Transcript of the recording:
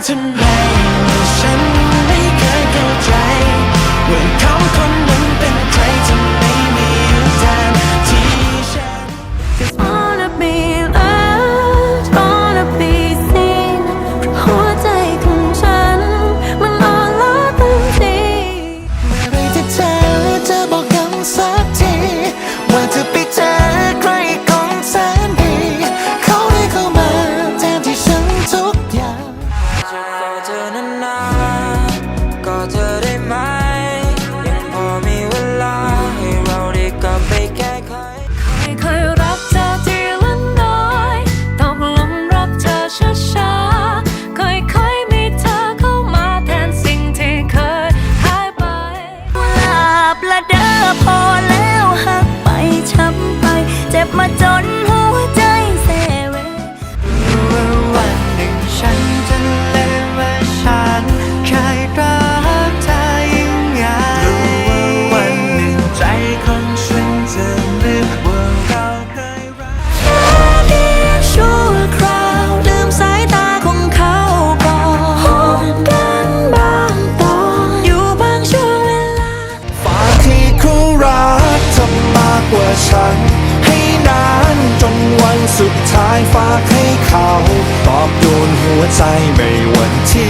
tonight. ฉัน ให้นานจนวันสุดท้ายฝากให้เขา ตอบโดนหัวใจไม่วันที่